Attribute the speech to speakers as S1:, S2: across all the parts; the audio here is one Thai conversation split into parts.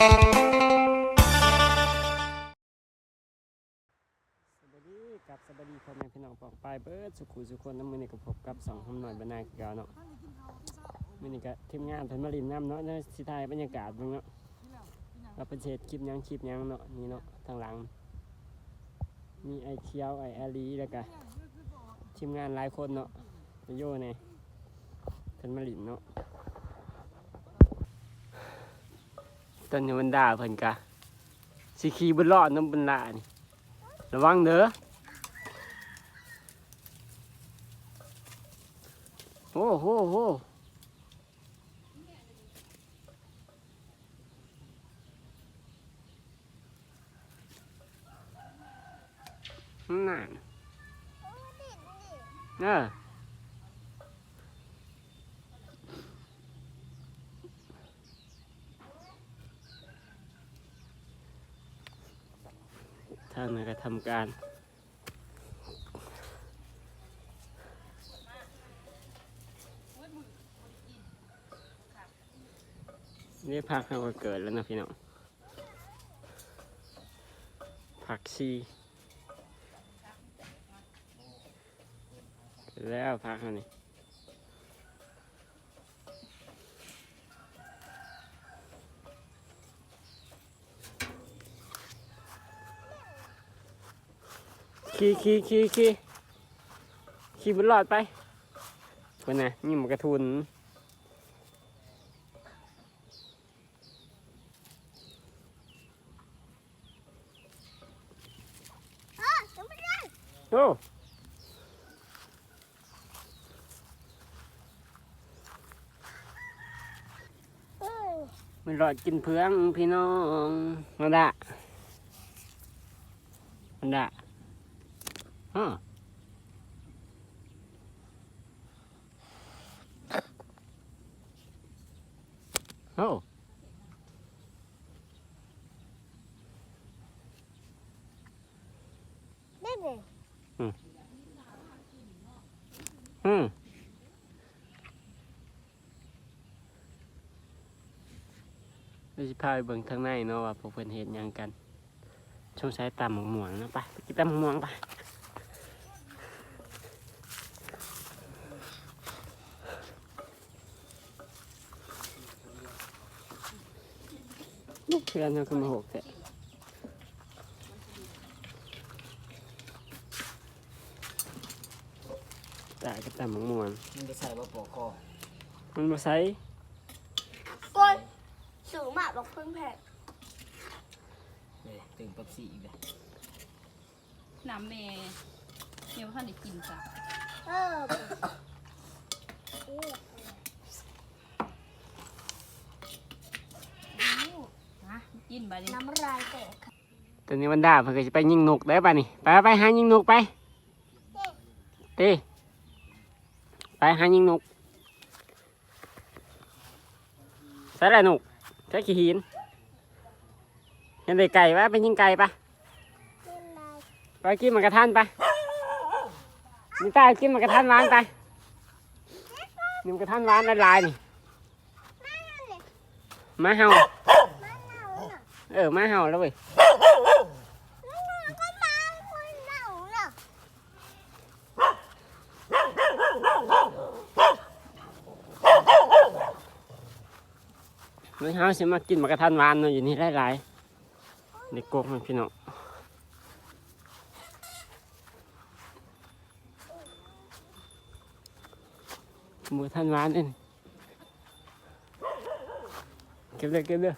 S1: สวัสดีกับสวัสดีพ่อแม่พี่น้องปองปลายเบิร์ดสุขุสุคนน้ำมือนี่กับพบกับสองหำหน่อยบรรณาเก่าเนาะมือนี่ก็ทีมงานพิ่นมาลินน้ำเนาะในสิทายบรรยากาศเบิ่งเนาะว่าเป็นเศษคลิปยังคลิปยังเนาะนี่เนาะทางหลัง มีไอเคียวไอแอลีแล้วก็ทีมงานหลายคนเนาะโย่เนี่ยพิ่นมาลินเนาะ ตอนนี้มันด่าเพิ่นกะสิขี่บนรอดน้ำบนลานี่ระวังเด้อโอ้โหโหนั่นเออ ทำการ นี่ผักเราก็เกิดแล้วนะพี่น้องผักชีแล้วผักเรานี่ ขี่ขี่ขี่ขี่ขี่บนหลอดไปคนน่ะนี่มันกระทุนโอ้มันรอดกินเพืองพี่น้องมาดะมาดะ ฮะโอ้
S2: Baby.
S1: อืมเราจะพาไปเบิ่งทางในเนาะว่าพวกเพิ่นเห็นหยังกันช่วงใช้ตำหมกหม่วงนะไปไปกินตำหมกหม่วงไป ลูกเพื่อนเขาขึ้นมาหกแต่ตายก็ตำหมกหม่วง
S3: มันจะใส่ว่าปอกคอ
S1: มันมาใส่
S2: ก้นสูงมากบอกเพิ่งแพง
S3: เลยตึงปับสีอีกเลย
S4: น้ำเมย์เดี๋ยวท่านได้กินจ้ะ
S2: เออ
S4: นะกินไปดิ
S2: น้ำลายแตก
S1: ตอนนี้วันดาเพิ่นก็จะไปยิงนกได้ป่ะนี่ไปไปหายิงนกไปเต้ไปหายิงนกใส่อะไรนกใส่ขี้หินเห็นได้ไก่ปะไปยิงไก่ปะไปกินหมันกระทันไปนี่ตากินหมันกระทันหวานไปนี่หมันกระทันหวานละลายนี่มาเห่า เออมาเห่าแล้วเว้ย
S2: มาคนเหนาเนาะ
S1: มื้อเช้าสิมากินหมากระทันวานเนาะอยู่นี่หลายๆในกกมันพี่น้องหมูกระทันวานเองเก็บเลยเก็บเลย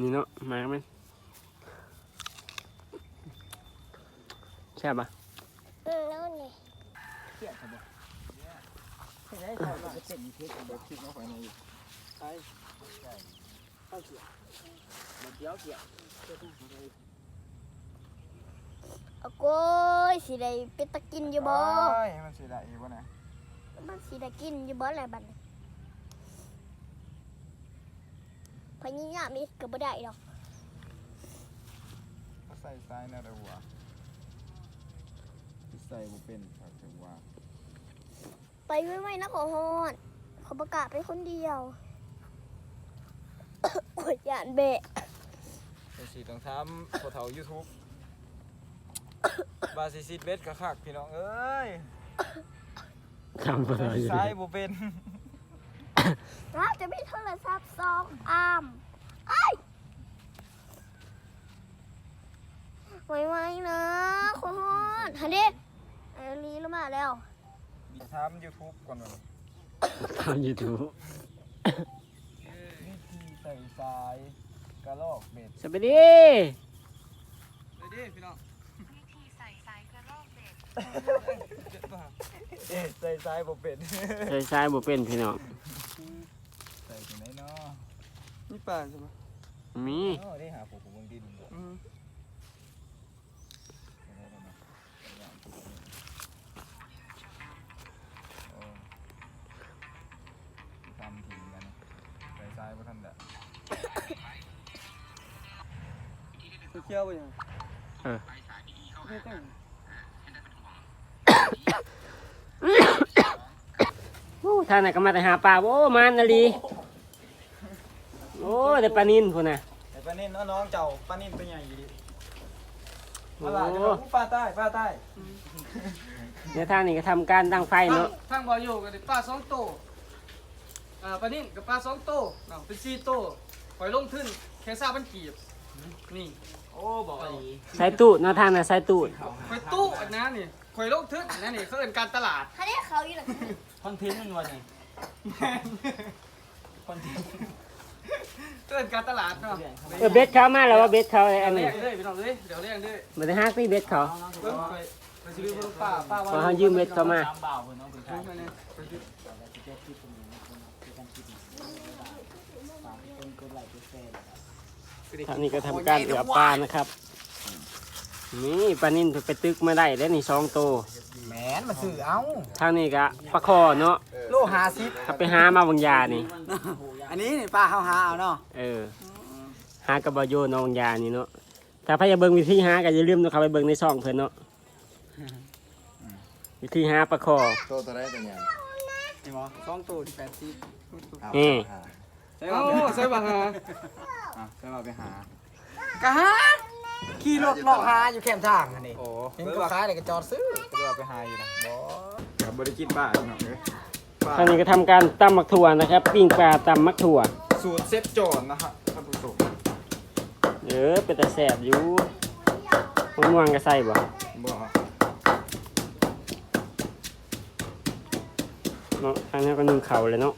S1: นี่เนาะมาไหมน แช่บปะ
S2: อืมแล้วนี่
S3: เกี่ยครับบ่ใช่ได้ใส่ว่าเป็นเพชรแบบคิดมาไว้ในอยู่
S1: ไปเข้าเสีย
S3: มันเกี่ยวเกี่ยว
S2: โอ้โก้ยสิได้เป็ดตะกินอยู่บ่
S5: โอ้ยมันสิได้อีกบ่นะ
S3: เอ
S2: มันสิได้กินอยู่เบิดอะไรบัดนี้พญายามนี่ก็บ่ได้ดอก
S6: ใส่ซ้ายนะระหัว ใส่บุเป็นครับถึงว่า
S2: ไปไว้ๆนะขอฮอดขอประกาศไปคนเดียว โอ้ยยานเบะ
S6: เป็นสีต้องทำพอเท่ายูทูบบาซิซิดเวสคักๆพี่น้องเอ้ย
S1: ทำอะไร
S6: ใส่
S1: อยู่
S6: ซ้ายบุเป็น
S2: เราจะมีโทรศัพท์สองอามไอ้ายไว้ๆนะขอฮอดฮันดิ ไอ้ลีลงมาแล้ว
S6: ดีทำยูทูบก่อนวัน
S1: ทำยูทูบ
S6: วิธีใส่ซ้ายกระลอกเบ็ด
S1: สวัสดี
S6: เลยดิพี่น้อง
S1: ใส่สายบ่เป็น
S6: ใส่ซ้ายบุเป็น
S1: พี่น้อง
S6: ใส่ที่ไหนเนาะ
S5: นี่ป่าใช่ไหม
S1: มี
S6: โอ้ได้หาผมผมวงดิน ซ้ายบ่ทันแหละ
S5: เคี้ยวไปยัง
S1: เออ
S5: ไม่ต้อง
S1: โอ้ท่านน่ะก็มาแต่หาปลาโอ้มันนาลีโอ้แต่ปลานินพุ่นน่ะ
S6: ไอ้ปลานิ่นน้องๆเจ้าปลานิ่นตัวใหญ่อยู่ดิ
S1: โอ้
S6: มาล่ะจะมาปลาใต้ปลาใต้
S1: ในทางนี้ก็ทำการตั้งไฟ
S5: ทาง
S1: เนาะ
S5: ทางบออยู่กับปลาสองโตว อ่าปลานิ่มกับปลาสองโตวเนาะเป็นสี่โตวปล่อยลงทึ้นแค่ซาบันกีบนี่
S6: โอ้บอกว่า
S1: ใส่ตูดเนาะทางน่ะใส่ตูด
S5: ปล่อยตู้อันนั้นนี่ปล่อยลงทึ้นอันนั้นนี่เขาเอินการตลาด
S2: ฮันดิเขาอยู่หลัง
S6: คอนเทนต์มันวันนี้คอนเทนต์
S5: เขาเอินการตลาดเนาะ
S1: เออเบ็ดเขามาแล้วว่าเบ็ดเขาไอ้อัน
S5: เลี้
S1: นี้
S5: ยงเลยพี่น้องเลยเดี๋ยวเลี้ยงด้วย
S1: บ่ได้ฮักที่เบ็ดเขา
S5: เพิ่มไปไปซื้อเพิ่มป้าป้า
S1: พอเขายืมเบ็ดเขามา
S6: ตามบ่าวคนน้องคน
S5: เพิ่
S6: ชาย
S5: มไปเนี่ยไปซื้อ
S1: ทางนี้ก็ทำการเอือปลานะครับ นี่ปลานินไปตึกมาได้แล้วนี่สองโตว
S6: แหมนมาซื้อเอา
S1: ทางนี้ก็ปลาคอเนาะ
S6: โลหาซิป
S1: ถ้าไปหามาบางยานี่
S5: อันนี้นี่ป้าเขาหาเอาเนาะ
S1: เออ หากับบโยนองยานี่เนาะถ้าพยาเบิงวิธีหาก็อย่าลืมเนาะครับไปเบิงในช่องเพิ่นเนาะวิธีหาปลาคอ
S6: โตตัวได้ตัวใหญ่
S5: เห็นบ่สองตัวที่แปดสิบ
S1: นี่
S5: ใช่ป่ะใช่ป่ะฮะ
S6: อะใช่มาไปหากะ
S5: ฮะขี่รถเลาะหาอยู่แคมป์ทางอันนี้
S6: โอ้
S5: เห็นตัวขายเลยก็จอดซื้อ
S6: ก็เลยไปหาอยู่นะบ่กับบริกินบ้าพี่น้องเอ้ยบ้า
S1: ทางนี้ก็ทำการตำมักถั่วนะครับปิ้งปลาตำมักถั่ว
S6: สูตรเซ็ตโจนนะฮะท่านผู้ชม
S1: เออเป็นแต่แสบอยู่มะม่วงก็ใส่บ่
S6: บ่
S1: เนาะทางนี้ก็นึ่งเข่าวเลยเนาะ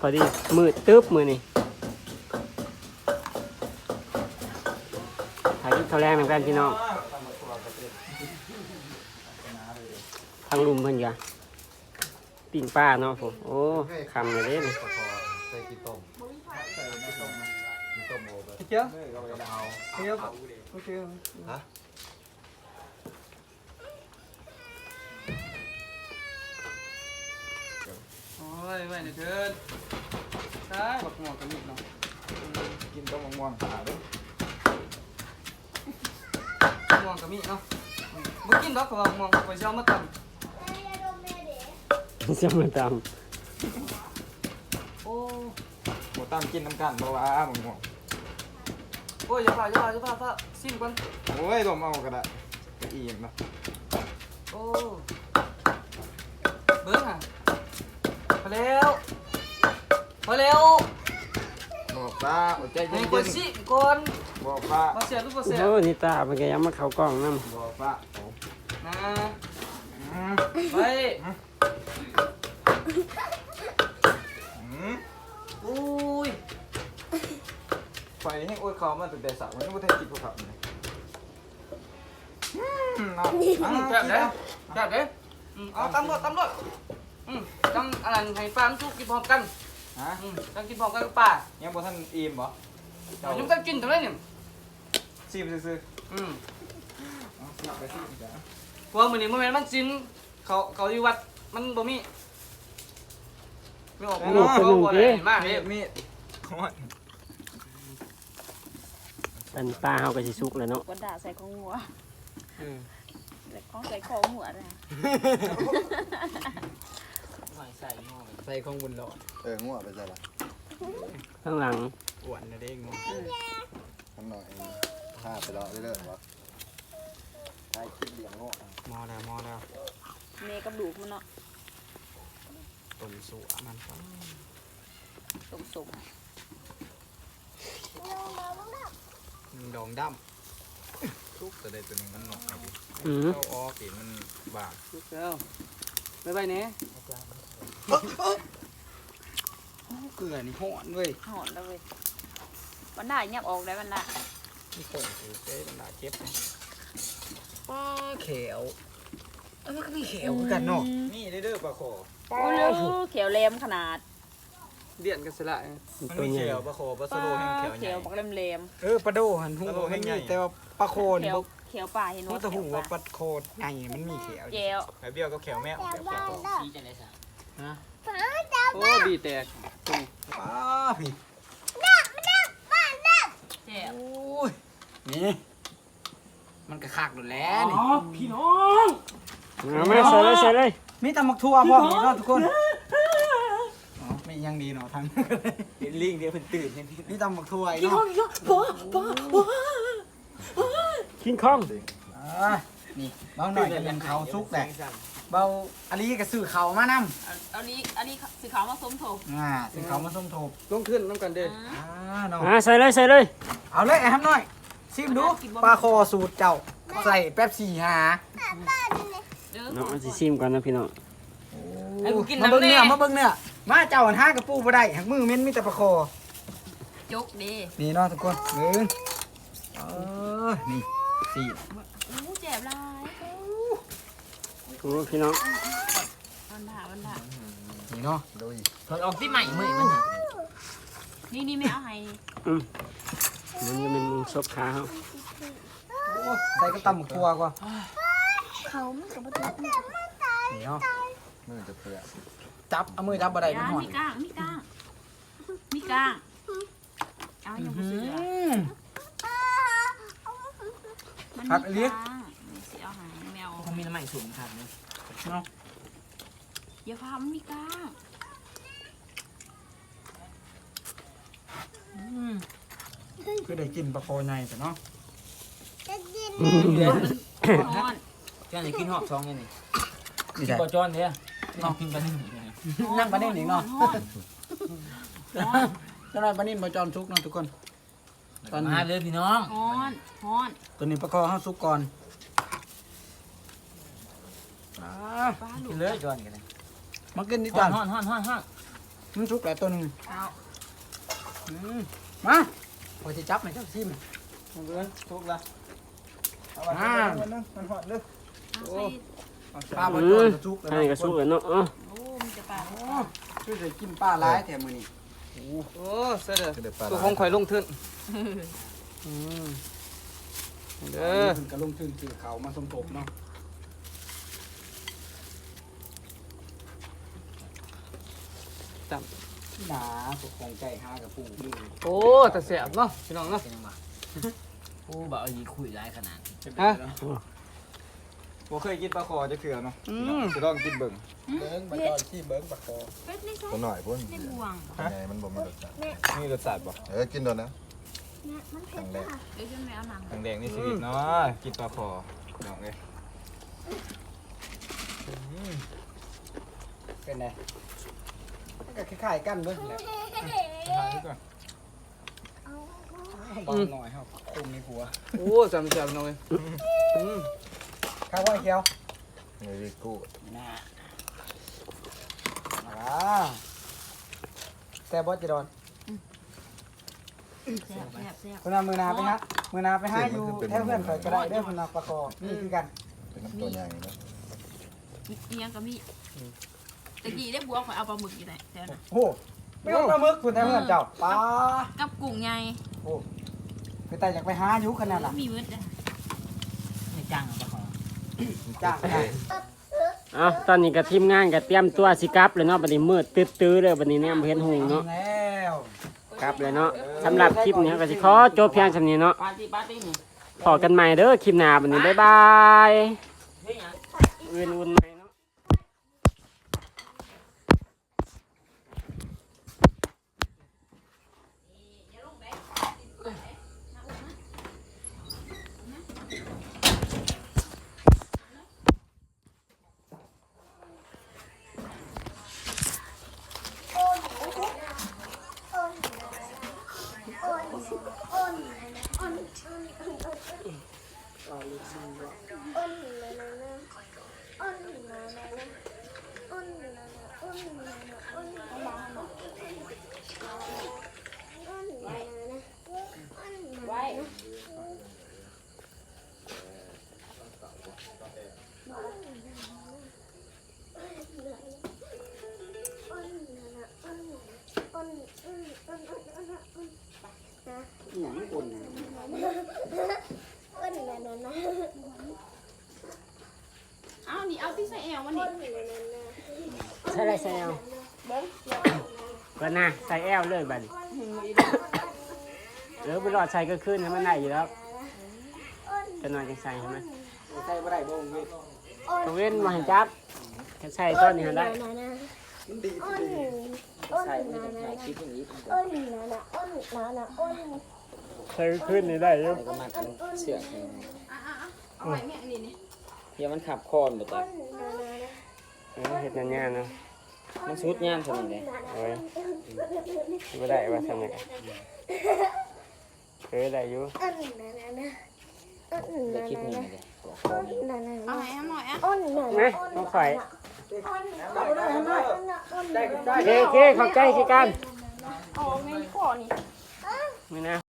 S1: พอดีมืดตึ๊บมือนี่ถ่ายคลิปเขาวแรงนำกันพี่น้องทางลุมเพิ่นกะปิ้งป้าเนาะผมโอ้คำเลยเด้นี่
S5: เกี่ยวเกี่ยวโอเคโอ้ยไม่เนี่ยเกินใช่บักหมวกกันนิดเนาะ
S6: กินต้มม่วงขาด้วย
S5: ห มวกกับมีเนาะมึงกินดอกกับหมวกไปเช้ามาต
S1: จะมาตำ
S5: โอ้
S6: หมูตั้มกินน้ำกันบ่ว่าหมูม่ง
S5: โอ้ยอย่าพลาดอย่าพลาดอย่าพลาดพลาดซิมก่อน
S6: โอ้ยลมเอาก็ได้ก็อิ่มนะ
S5: โอ้เบิ้งอะพอแล้วพอแล้ว
S6: บอกป้าอดใจ
S5: ให้
S6: เย็น
S5: กดซิก่อน
S6: ๆ บอกป้า
S5: มาเสียรูปำเสีย
S1: โอ้นี่ตามันก็ยังมาเข้ากล้องน้ำ
S6: บอกป้าโอ้
S5: นะ
S6: อืม
S5: ไป
S6: อืม
S5: อุ้ย
S6: ไฟให้โอ้ยเขามาตั้งแต่สาวมันยังไม่ทันกินพวกเขาเลยอืมเนาะ
S5: แบบเด้แบบเด้อืมเอาตำรวจตำรวจอืมตำอะไรให้ฟาร์มทุกกินพร้อมกัน
S6: ฮะ
S5: อืมต้องกินพร้อมกันกับป้า
S6: ยังบ่ทันอิ่มบ่
S5: เดี๋ยวยังต้องกินตรงนี้เนี่ย
S6: ซิมซื่อ
S5: อืม
S6: ๆเอาซิมไปซิมจ้ะ
S5: เพราะว่ามื้อนี้มันแม่นมันสินเขาเขาอยู่วัดมันบ่มีไม่ออก
S1: ลูกเป็นหนึ่ง
S5: บ่
S1: เด้
S5: ได้มาก
S3: มี
S5: เด้
S3: ดมีดขอด
S1: อันปลาเฮาก็สิสุกแล้วเนาะ
S4: กระดาษใส่ของหัว
S5: เออ
S4: ใส่ของใส่ของหัวเลย
S3: ใส่ของบุญหลอด
S7: เอองัวไปใส่ละ
S1: ข้างหลัง
S3: อ้วนนะเด้งง
S7: ทำหน่อย ผ้าไปรอเรื่อยๆวะใช่คิดเลี้ยงงัว
S3: มอแล้วมอแล้ว
S4: เมย์กับดูกมันเนาะ
S3: ต้นสัวมันก็
S4: สมสม
S3: หนึ่งดองดำทุกตัวใดตัวหนึ่งมันหนอกไอ้ดิ
S1: อือ
S3: เข้าออกเห็นมันบาง
S5: ลูกแล้วบ๊ายบายเน่
S3: เกลือนี่ห่อนเว้ย
S4: หอนแล้วเว้ยวันได้เงียบออกได้วันได้
S3: นี่คนคือเจ๊มันหนาเจ็บเลยป้าเขียวเอ้ยมันก็มีเขียวเหมือนกันเนาะนี่ได้เด้อปลาคอ
S4: โอ้ยเขียวแหลมขนาด
S5: เดียนกันสิละ
S3: มัน
S1: ตัว
S3: มี
S1: ใหญ่
S3: เขียวปลาคอปลาสโลแห้งเขียวให
S4: เขี
S3: ญ่
S4: ยวบักแหลม
S3: เออปลาโดหันหูมันมีแต่ว่าปลาโค
S4: ๆ
S3: นี่
S4: เขียว
S3: บ่
S4: เขียวป่าเห็น
S3: มัน
S4: ว่า
S3: จะหู
S4: เขียว
S3: ว่า
S4: ป่า
S3: ปลาโคใหญ่มันมีเขียว
S4: เจียว
S3: ไอ้เบี้ยวก็เขียวแมวเขียวปลาคอ
S5: โอ้บีแตกตรง
S3: ป้าพี่
S4: เจียว
S3: โอ้ย นี่มันก็คักหมดแล้วนี่
S5: พี่น้อง
S1: เอามาใส่เลยใส่เลย
S3: มีตำมักทั่วพ่อนี่เนาะทุกคนอ๋อไม่ยังดีเนาะทั้งลิงเดียวเพิ่นตื่นนี่ตำมักทั่วอีกเนาะ
S1: คิงคอง
S3: อ่านี่เบาหน่อยก็เป็นเขาซุกแหละเบาอันนี้ก็ซื้อเขามานำ
S4: เอาอันนี้อันนี้สีขาวมาส้มโถ
S3: อ่าซื้อเขามาส้มโทบ
S5: ลงขึ้นน้ำกันเด้
S3: อ่าเนาะ
S1: อ่าใส่เลยใส่เลย
S3: เอาเลยไอ้ฮัมหน่อย ชิมดูปลาคอสูตรเจ้าใส่แป๊บสี่หา
S4: เด้อ
S1: เนาะเอาสิชิมก่อนนะพี่น้อง
S4: ให้กูกิน
S3: มา
S4: น้ำ
S3: เบิ่ง
S4: แน่
S3: เนื้อมาเบิ่งเนื้อมาเจ้าหันห้ากระปูบ่ได้หักมือเม้นมีแต่ปลาคอ
S4: จกดี
S3: นี่เนาะทุกคนเบิ่งเออนี่สี่
S4: อู้เจ็บลาย
S1: โอ้พี่น้อง
S4: วันด่าวันด่า
S3: นี่เนาะ
S7: ดูอีก
S3: ถอดออกที่ใหม่มือมัน
S4: นี่นี่ไม่เอาให้
S1: มั นจะเป็นมุงซบขาเขา
S3: ใส่กระตำหมกทัวกว่า
S2: เขามันกับประตู
S3: นี่เนาะ
S7: มือจะเปื่อย
S3: จับเอามือจับบ่ได้มัน
S4: ยา
S3: ห่อน
S4: มีก้างมีก้างมีก้างเอาอย่างผู้เสือ
S3: ม
S4: มัน
S3: พัก
S4: มี
S3: เลี้ยง
S4: ก้างนี่สิเอาใหายแมว
S3: คงมีน้ำใหม่สูงครับเนาะ
S4: อย่าพามันมีก้าง
S3: คือได้กินปลาคอใหญ่แต่เนาะ
S2: จะกิน
S4: นอน
S8: เจ้าไหนกินหอบซองยังไง
S3: นี่ใช่
S8: บ่จอนเถอะน้องกินกัน
S3: นั่งปลานิ่มอีกเนาะ
S4: นอนนอน
S3: เจ้าหน้าปลานิ่มมาจอนซุกเนาะทุกคน ตอน
S8: มา
S3: นี้
S8: เลยพี่น้อง
S4: นอนนอน
S3: ตัวนี้ปลาคอเฮาซุกก่อนอ่า
S4: ป้าลู
S8: กิ
S4: ก
S8: นเลยจอนกันเลย
S3: มากินนิด
S8: ฮ้
S3: กั
S8: อนนฮ้อนฮ้อนฮ้อนฮ้อน
S3: มันซุกหลายตัวหนึง
S4: เอา
S3: อืมมาพอจะจับไหมเจ้าซิม
S5: เอาเด้อทุกละ
S3: อ่า
S7: มันหอดเลย
S4: เอาใส่
S3: ปลาบอจอนก็ซุกแล้ว
S1: ให้กระสุกแล้วเนาะอ๋อ
S4: โอ้มันจะปลา
S3: ช่วยจะกินปลาหลายแถมมือนี่
S5: โอ้เสยเด้อ
S7: คือเด็ดปลา
S5: ตัวของข่อยลงทึนอืมเด้อ
S3: ถึงกระลงทุนซื้อเขามาสมทบเนาะ หนาสุกของใจห้ากับปูดู
S5: โอ้แต่เสียบเนาะพี่น้องเนาะ
S8: เป็นยังไงโอ้บ่เอาดีคุยหลายขนาด
S5: ฮะ
S3: บ่เคยกินปลาคอจะเขือเนาะ
S5: อืม
S3: จะลองกินเบิ่ง
S7: เบิ้งมาจอดขี้เบิ้งปลาคอ
S4: เป็ดนี่ใส่
S7: ตัวหน่อยพุ่น
S4: ในบ่วง
S7: ไงมันบ่มีรสชาติ
S3: นี่รสชาติบ่
S7: เออกินโดนนะ
S2: เนี่ยมัน
S7: ค
S2: เผ็
S7: รั้
S2: ด
S7: งแรก
S2: ค่ะ
S4: เดี๋ยวจะไม่เอาหนัง
S3: ทางแดงนี่ชีวิตเนาะกินปลาคอน้องเอ้ยเป็นไงมัน ก็คล้ายๆกันเบิ่งแหละทานดีกว่า
S2: เอา
S3: บางหน่อยครับคุมในหัว
S5: โอ้จำเสียบหน่อยอืม
S3: ข้าวว่าเขียว
S7: มือกู้
S3: น่าอ่าแต่บอสจะโดน
S4: แซ่บแซ่บแซ่บ
S3: คุณเอามือนาไปฮะมือนาไปหาอยู่แถวเพื่อนข่อยก็ได้เด้อคุณนาปลาคอนี่คือกัน
S7: เป็นน้ำตัวใหญ่นะ
S4: มีเอียงก็มีตะกี้ได้บัวข่อยเอาปลาหมึกอยู่ไหนแต่นะ
S3: โอ้ไม่ต้องปลาหมึกคุณแถวเพื่อนเจ้าปลา
S4: กับกุ้งไง
S3: โอ้คือแต่อยากไปหาอยู่ขนาดน่ะ
S4: มีมืดนะ
S8: ไม่จ้างเอาปลาขอ
S3: จ้างได้
S1: เอาตอนนี้ก็ทีมงานก็เตรียมตัวสิกลับเลยเนาะบัดนี้มืดตื้อๆเลยบัดนี้เนี่ยบ่เห็นหุงเนาะ
S3: แล้ว
S1: กลับเลยเนาะสำหรับคลิปนี้ก็สิขอจบเพียงสำนี้เนาะ
S8: ปาร์ตี้ปาร์ตี้นี่
S1: พอกันใหม่เด้อคลิปหน้าบัดนี้บ๊ายบาย
S8: เฮ้ยห ยัง
S1: อื่น อุ่นใหม่เนาะ
S4: เอานี่เอาที่ใส่แอวมันนี่
S1: ใส่อะไรใส่แอลก็น่ะใส่แอลเลยบัดนี้เออไปรอดใส่ก็ขึ้นให้มันได้อยู่แล้วจะนอนจังใส่ใช่ไหม
S3: ใส่บ่ได้บ่งเว้ย
S1: ตะเว้นมาให้จับจะใส่ต้นนี้ให้ได้
S3: มันดี
S2: อ้น
S3: ดี
S2: อ้น
S8: ใส่ไม่ต้องใส่คลิปอย่างนี้
S2: อ้นนานาอ้นนานาอ้น
S1: ใส่ก็ขึ้นนี่ได้อยู่
S8: ใส่ก็มัดเสือกนี่
S4: อะอะอะเอาไว้แม่อันนี้นี่
S8: เฮียมันขับคอนบ่จ้ะ
S2: อ้นนานา
S1: เออเห็ดนานๆเนาะ
S8: มันสุดยามเท่านั้นแหละ
S1: โอ้ยไม่ได้ว่าทำไงเออได้อยู่
S2: อ้นนานาอ้น
S8: เดี๋ยว
S2: นา
S8: คลิปนี้
S2: นา
S8: เลยตัวคอ
S2: อ้น
S8: นี่
S2: นานา
S4: เอาให้เอาหน่อยอะ
S2: อ้นนา
S1: นะ
S2: นา
S1: ต้องข่อย
S2: อ้นนานาอ้นนาอ้น
S3: ได้
S2: นา
S3: ได้
S1: โอเคโอเคขอบใจสิกัน
S2: เอาไงก่อนนี่
S1: นี่นะ